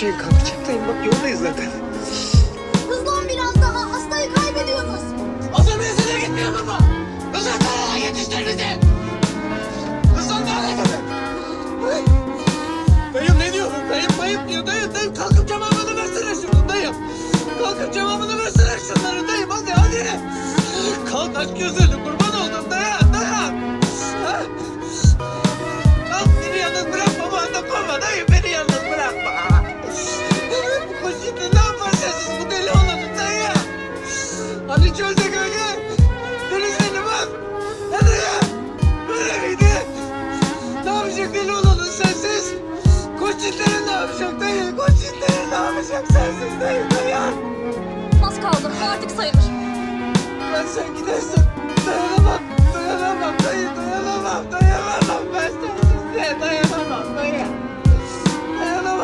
şey kalkacak dayım bak yoldayız zaten. Hızlan biraz daha. Hastayı kaybediyoruz. Asıl menzile gitmiyor baba. Hızlan daha yetiştir bizi. Hızlan daha tabii. Dayım ne diyor? Dayım dayım diyor. Dayım dayım kalkıp cevabını versene şunu dayım. Kalkıp cevabını versene şunları dayım hadi hadi. Kalk aç gözlerini kurban Hadi çölde gölge. Denizlerini bak. Hadi ya. Böyle miydi? Ne yapacak deli olanın sensiz? Koçinlerin ne yapacak dayı? Koçinlerin ne yapacak sensiz dayı dayan. Az kaldı. Artık sayılır. Ben sen gidersen dayanamam. Dayanamam dayı dayanamam. Dayanamam ben sensizliğe dayanamam dayı. Dayanamam